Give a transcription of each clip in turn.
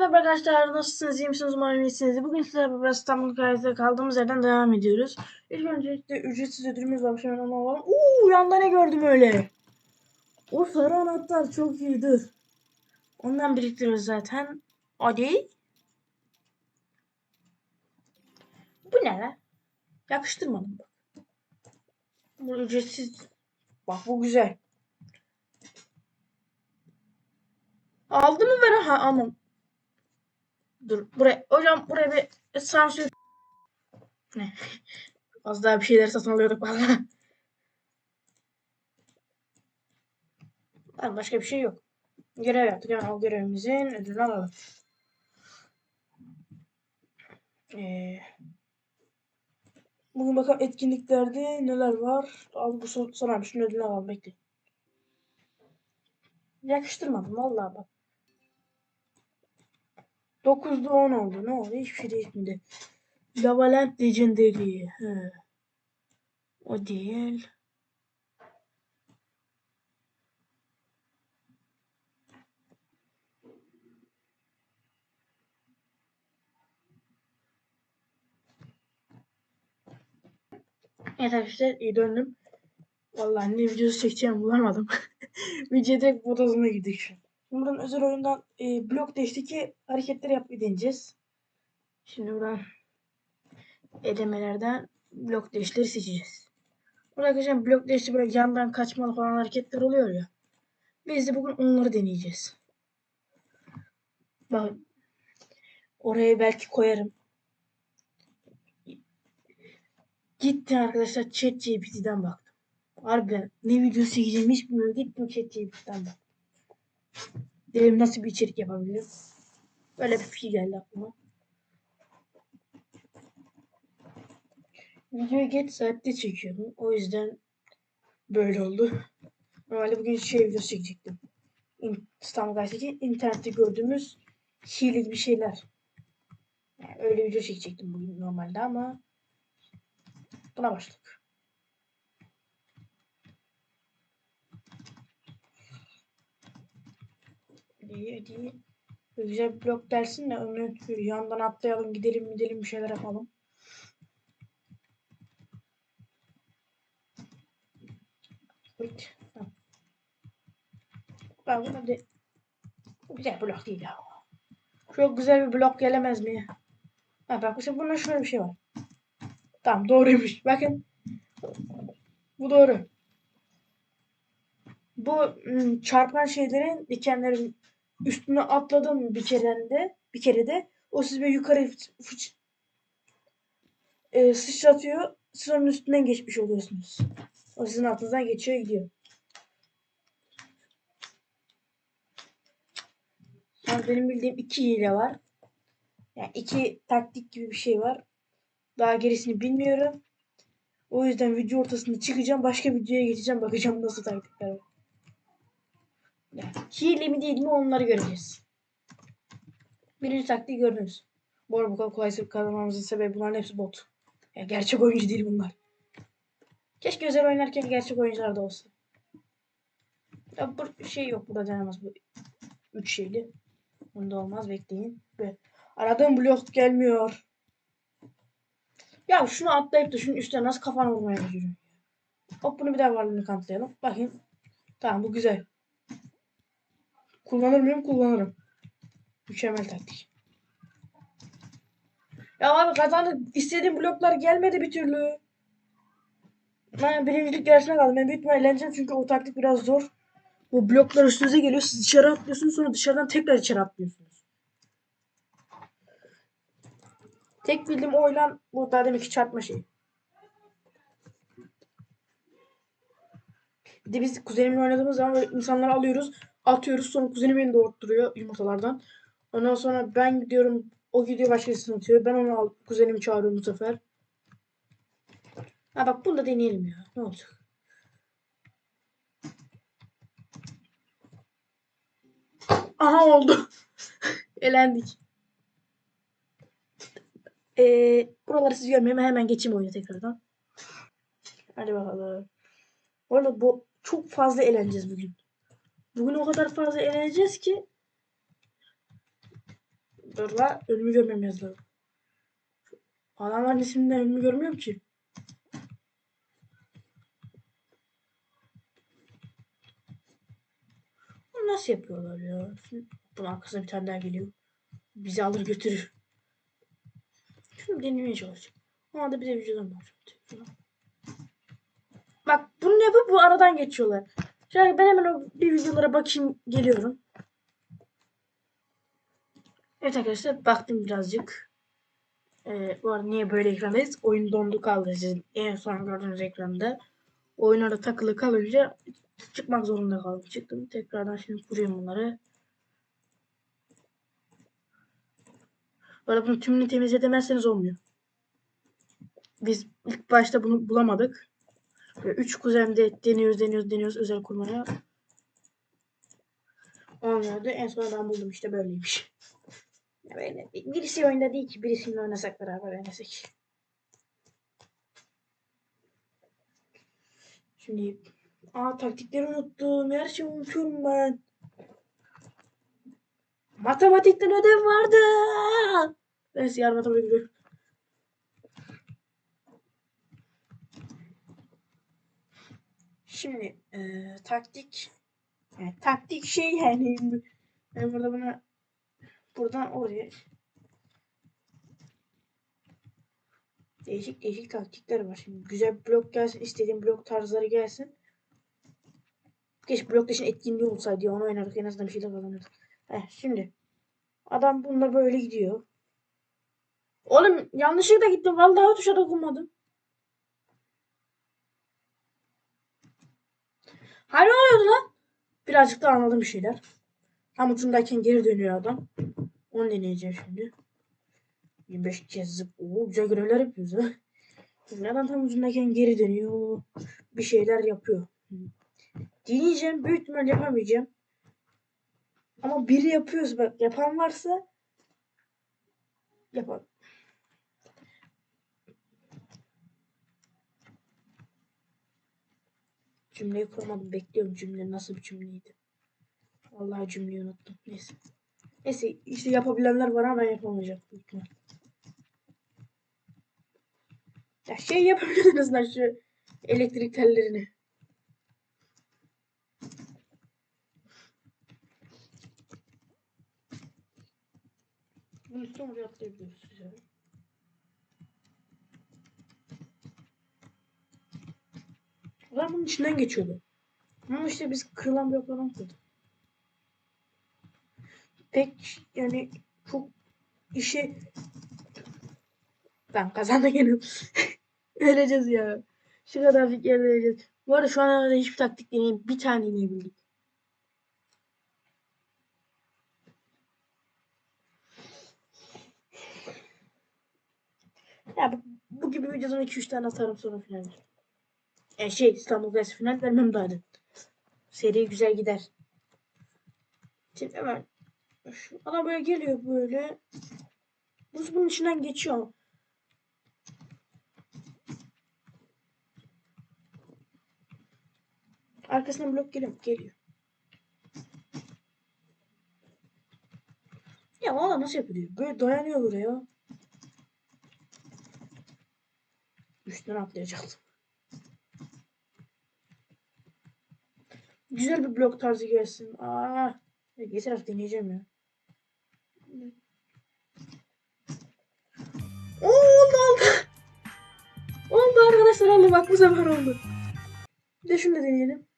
merhaba arkadaşlar. Nasılsınız? İyi misiniz? Umarım iyisiniz. Bugün sizlerle beraber İstanbul Hikayesi'de kaldığımız yerden devam ediyoruz. İlk öncelikle ücretsiz ödülümüz varmış. Hemen onu alalım. Uuu yanda ne gördüm öyle? O sarı anahtar çok iyi. Dur. Ondan biriktiriyoruz zaten. Hadi. Bu ne lan? Yapıştırmadım bak. Bu ücretsiz. Bak bu güzel. Aldı mı ben? Ha aman. Dur buraya. Hocam buraya bir sansür. Ne? Az daha bir şeyler satın alıyorduk valla. Lan başka bir şey yok. Görev yaptık. Hemen o görevimizin ödülünü alalım. Ee, bugün bakalım etkinliklerde neler var. Al bu son, son şunun ödülünü alalım. Bekle. Yakıştırmadım vallahi bak. 9'da 10 oldu. Ne oldu? Hiçbir şey değişmedi. Lavaland Legendary. He. O değil. Evet arkadaşlar iyi döndüm. Vallahi ne videosu çekeceğimi bulamadım. Video direkt bodozuna girdik şu buradan özel oyundan e, blok değişteki hareketleri yapmayı deneyeceğiz. Şimdi buradan elemelerden blok değişleri seçeceğiz. Burada arkadaşlar blok değişti böyle yandan kaçmalı falan hareketler oluyor ya. Biz de bugün onları deneyeceğiz. Bak oraya belki koyarım. Gittim arkadaşlar ChatGPT'den baktım. Harbiden ne video çekeceğimi hiç bilmiyorum. Gittim ChatGPT'den baktım. Dedim nasıl bir içerik yapabilirim. Böyle bir fikir geldi aklıma. Videoyu geç saatte çekiyordum. O yüzden böyle oldu. Normalde bugün şey videosu çekecektim. İstanbul Gazeteci internette gördüğümüz hile gibi şeyler. Yani öyle video çekecektim bugün normalde ama buna başladık. Hadi hadi. Güzel bir blok dersin de onu yandan atlayalım gidelim gidelim bir şeyler yapalım. Evet. Ben buna de... Güzel blok değil ya. Çok güzel bir blok gelemez mi? Ha bak mesela bunda şöyle bir şey var. Tamam doğruymuş. Bakın. Bu doğru. Bu ım, çarpan şeylerin dikenlerin üstüne atladım bir kerende bir kere de o sizi böyle yukarı fıç, e, sıçratıyor. Siz onun üstünden geçmiş oluyorsunuz. O sizin altınızdan geçiyor gidiyor. Yani benim bildiğim iki hile var. Yani iki taktik gibi bir şey var. Daha gerisini bilmiyorum. O yüzden video ortasında çıkacağım. Başka videoya geçeceğim. Bakacağım nasıl taktikler var. Yani mi değil mi onları göreceğiz. Birinci taktiği gördünüz. Bu arada bu kadar kolay kazanmamızın sebebi bunların hepsi bot. Yani gerçek oyuncu değil bunlar. Keşke özel oynarken gerçek oyuncular da olsa. Ya bu şey yok burada denemez bu. Üç şeyli. Bunda olmaz bekleyin. Ve aradığım blok gelmiyor. Ya şunu atlayıp da şunun üstüne nasıl kafana vurmaya çalışıyorum. Hop bunu bir daha varlığını kanıtlayalım. Bakayım. Tamam bu güzel. Kullanır mıyım? Kullanırım. Mükemmel taktik. Ya abi kazandık. İstediğim bloklar gelmedi bir türlü. Ben birincilik yarısına kaldım. Ben büyük ihtimalle çünkü o taktik biraz zor. Bu bloklar üstünüze geliyor. Siz dışarı atlıyorsunuz sonra dışarıdan tekrar içeri atlıyorsunuz. Tek bildiğim oylan bu daha demek ki çarpma şeyi. Bir de biz kuzenimle oynadığımız zaman böyle insanları alıyoruz. Atıyoruz sonra kuzenim beni doğurtturuyor yumurtalardan. Ondan sonra ben gidiyorum o gidiyor başkasını atıyor. Ben onu al, kuzenimi çağırıyorum bu sefer. Ha bak bunu da deneyelim ya. Ne olacak? Aha oldu. Elendik. Ee, buraları siz görmeyeyim. Hemen geçeyim oyuna tekrardan. Hadi bakalım. Bu arada bu çok fazla eğleneceğiz bugün. Bugün o kadar fazla eğleneceğiz ki Dur la önümü görmem lazım. Adamların isminden önümü görmüyorum ki. Bunu nasıl yapıyorlar ya? Bunun arkasına bir tane daha geliyor. Bizi alır götürür. Şunu denemeye çalışacağım. Ama da bir de vücudum var. Bak bunu yapıp bu aradan geçiyorlar. Şöyle ben hemen o bir videolara bakayım geliyorum. Evet arkadaşlar baktım birazcık. Ee, bu arada niye böyle ekrandayız? Oyun dondu kaldı sizin en son gördüğünüz ekranda. Oyun orada takılı kalınca çıkmak zorunda kaldım. Çıktım. Tekrardan şimdi kuruyorum bunları. Bu arada bunu tümünü temizletemezseniz olmuyor. Biz ilk başta bunu bulamadık. Böyle üç kuzende deniyoruz deniyoruz deniyoruz özel kurmaya. Olmuyordu. En son ben buldum işte böyleymiş. Böyle, birisi oyunda değil ki birisiyle oynasak beraber oynasak. Şimdi aa taktikleri unuttum. Her şeyi unutuyorum ben. Matematikten ödev vardı. Neyse yarın matematik gidiyorum. Şimdi e, taktik yani taktik şey yani ben burada buna buradan oraya değişik değişik taktikler var. Şimdi güzel blok gelsin, istediğim blok tarzları gelsin. Keşke blok dışın etkinliği olsaydı ya, onu oynardık en azından bir şeyler kazanırdık. Heh, şimdi adam bununla böyle gidiyor. Oğlum yanlışlıkla gittim. Vallahi tuşa dokunmadım. Hani oluyordu lan? Birazcık da anladım bir şeyler. Tam ucundayken geri dönüyor adam. Onu deneyeceğim şimdi. 25 kez zıp. Oo, güzel görevler yapıyoruz ha. Adam tam ucundayken geri dönüyor. Bir şeyler yapıyor. Deneyeceğim. Büyük ihtimal yapamayacağım. Ama biri yapıyorsa bak yapan varsa yapalım. Cümleyi kurmadım. Bekliyorum cümle nasıl bir cümleydi. Vallahi cümleyi unuttum. Neyse. Neyse işte yapabilenler var ama ben yapamayacağım. ihtimal. Ya şey yapabilirsiniz lan şu elektrik tellerini. Bunu üstüne oraya atlayabiliyoruz. Ulan bunun içinden geçiyordu. Ama işte biz kırılan bloklardan kırdık. Pek yani çok işe ben kazandık yine. Öleceğiz ya. Şu kadar bir yerde öleceğiz. Bu arada şu an hiçbir taktik deneyim. Bir tane deneyebildik. Ya bu, bu gibi videodan 2-3 tane atarım sonra final. E şey İstanbul Guys final vermem da. Seri güzel gider. Şimdi hemen şu böyle geliyor böyle. Buz bunun içinden geçiyor. Arkasından blok geliyor. Geliyor. Ya valla nasıl yapıyor? Böyle dayanıyor buraya. Üstüne atlayacaktım. Güzel bir blok tarzı gelsin. Aa, geçen hafta deneyeceğim ya. Oo, oldu oldu. Oldu arkadaşlar oldu bak bu sefer oldu. Bir de şunu da deneyelim.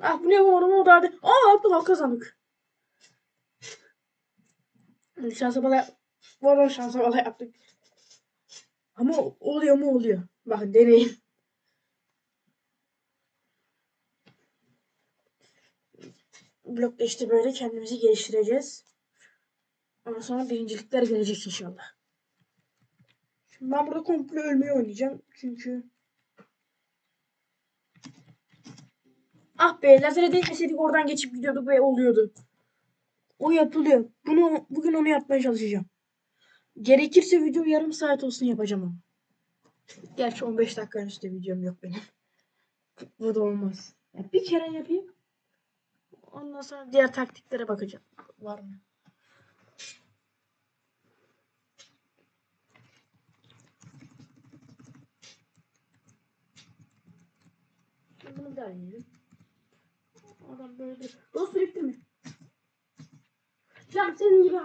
Ah bu ne oğlum o da hadi. Aa yaptık kazandık. Şansa bala arada şansa bala yaptık. Ama oluyor mu oluyor. Bakın deneyin. Blokta işte böyle kendimizi geliştireceğiz. Ondan sonra birincilikler gelecek inşallah. Şimdi ben burada komple ölmeyi oynayacağım. Çünkü Ah be lazere değmeseydik oradan geçip gidiyorduk ve oluyordu. O yapılıyor. Bunu bugün onu yapmaya çalışacağım. Gerekirse video yarım saat olsun yapacağım ama. Gerçi 15 dakika üstü videom yok benim. Bu da olmaz. Bir kere yapayım. Ondan sonra diğer taktiklere bakacağım. Var mı? Bunu bir daha deneyelim. Adam böyle Dost birikti mi? Lan senin gibi.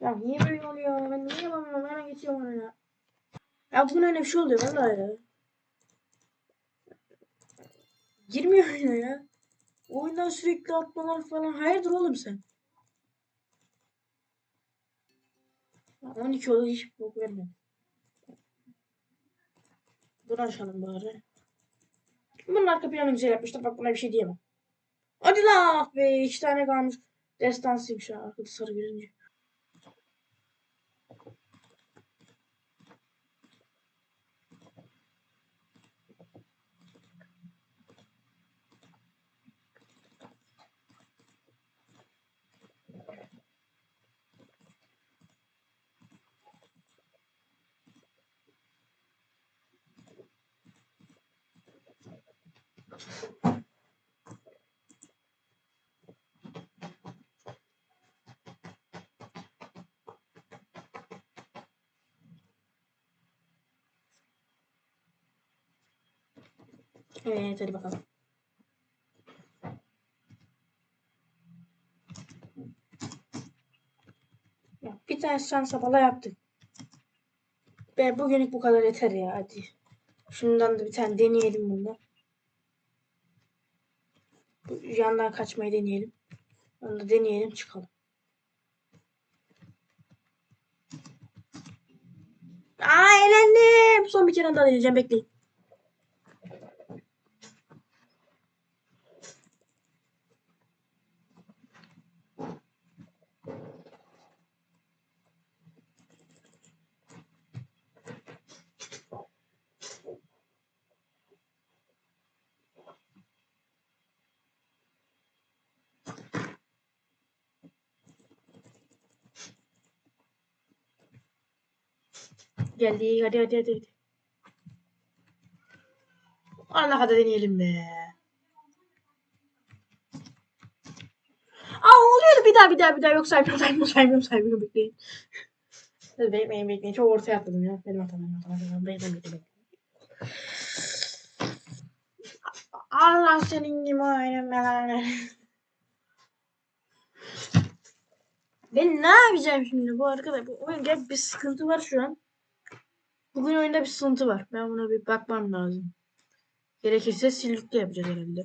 Ya niye böyle oluyor? Ben niye yapamıyorum? Hemen geçiyorum ona ya. Ya bugün öyle bir şey oluyor vallahi ya. Girmiyor oyuna ya. Oyundan sürekli atmalar falan. Hayırdır oğlum sen? Ya 12 oldu hiç bok vermedi. Bunu açalım bari. Bunun arka planı güzel yapmışlar. Bak buna bir şey diyemem. Hadi la ah be. iki tane kalmış. Destansıymış ha. Arkada sarı görünce. Evet hadi bakalım. Ya, bir tane şansa bala yaptık. Ve bugünlük bu kadar yeter ya hadi. Şundan da bir tane deneyelim bunu. Yandan kaçmayı deneyelim. Onu da deneyelim çıkalım. Aa eğlendim. Son bir kere daha deneyeceğim bekleyin. Geldi hadi hadi hadi. hadi. Allah hadi deneyelim be. Aa oluyordu bir daha bir daha bir daha yok saymıyorum saymıyorum saymıyorum saymıyorum bekleyin. Bekleyin bekleyin çok ortaya atladım ya. Benim hatam benim hatam. Benim hatam. Bekleyin bekleyin. Allah senin gibi oynamalar. Ben ne yapacağım şimdi bu arkada? Bu oyun gel bir sıkıntı var şu an. Bugün oyunda bir sıkıntı var. Ben buna bir bakmam lazım. Gerekirse sildikli yapacağız herhalde.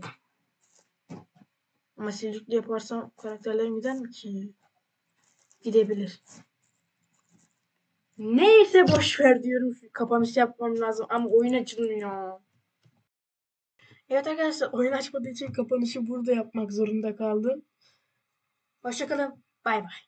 Ama sildikli yaparsam karakterlerim gider mi ki? Gidebilir. Neyse boş ver diyorum. Kapanış yapmam lazım ama oyun açılmıyor. Evet arkadaşlar oyun açmadığı için kapanışı burada yapmak zorunda kaldım. Hoşçakalın. Bay bay.